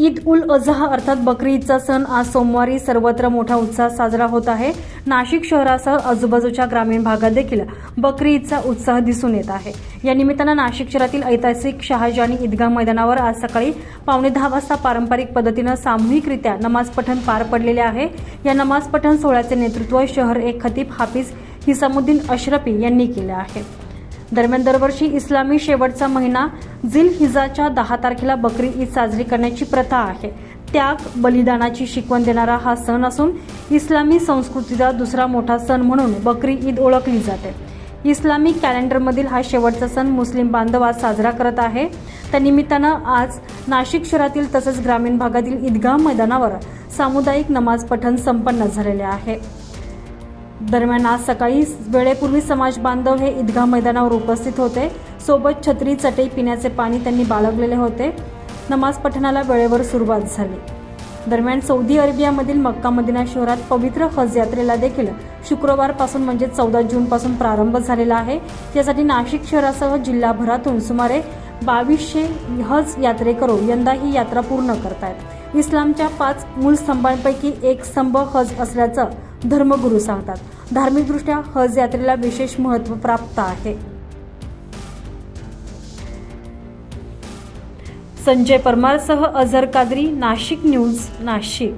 ईद उल अझहा अर्थात बकरी ईदचा सण आज सोमवारी सर्वत्र मोठा उत्साह साजरा होत आहे. नाशिक शहरासह आजूबाजूच्या ग्रामीण भागात देखील बकरी ईदचा उत्साह दिसून येत आहे. या निमित्तानं नाशिक शहरातील ऐतिहासिक शहाजानी ईदगाह मैदानावर आज सकाळी पावणे दहा वाजता पारंपरिक पद्धतीनं सामूहिकरित्या नमाज पठण पार पडलेले आहे. या नमाज पठण सोहळ्याचे नेतृत्व शहर एक खतीब हाफिज हिसामुद्दीन अशरफी यांनी केलं आहे. दरम्यान दरवर्षी इस्लामी शेवटचा महिना जिल हिजाच्या दहा तारखेला बकरी ईद साजरी करण्याची प्रथा आहे. त्याग बलिदानाची शिकवण देणारा हा सण असून इस्लामी संस्कृतीचा दुसरा मोठा सण म्हणून बकरी ईद ओळखली जाते. इस्लामिक कॅलेंडरमधील हा शेवटचा सण मुस्लिम बांधव आज साजरा करत आहे. त्यानिमित्तानं आज नाशिक शहरातील तसंच ग्रामीण भागातील ईदगाह मैदानावर सामुदायिक नमाज पठण संपन्न झालेले आहे. दरम्यान आज सकाळी वेळेपूर्वी समाज बांधव हे ईदगाह मैदानावर उपस्थित होते. सोबत छत्री चटई पिण्याचे पाणी त्यांनी बाळगलेले होते. नमाज पठणाला वेळेवर सुरुवात झाली. दरम्यान सौदी अरेबियामधील मक्का मदिना शहरात पवित्र हज यात्रेला देखील शुक्रवारपासून म्हणजे चौदा जूनपासून प्रारंभ झालेला आहे. यासाठी नाशिक शहरासह जिल्हाभरातून सुमारे बावीसशे हज यात्रेकरू यंदा ही यात्रा पूर्ण करतायत. इस्लामच्या पाच मूळ स्तंभांपैकी एक स्तंभ हज असल्याचं धर्मगुरू सांगतात. धार्मिकदृष्ट्या हज यात्रेला विशेष महत्त्व प्राप्त आहे. संजय परमारसह अझर कादरी नाशिक न्यूज नाशिक.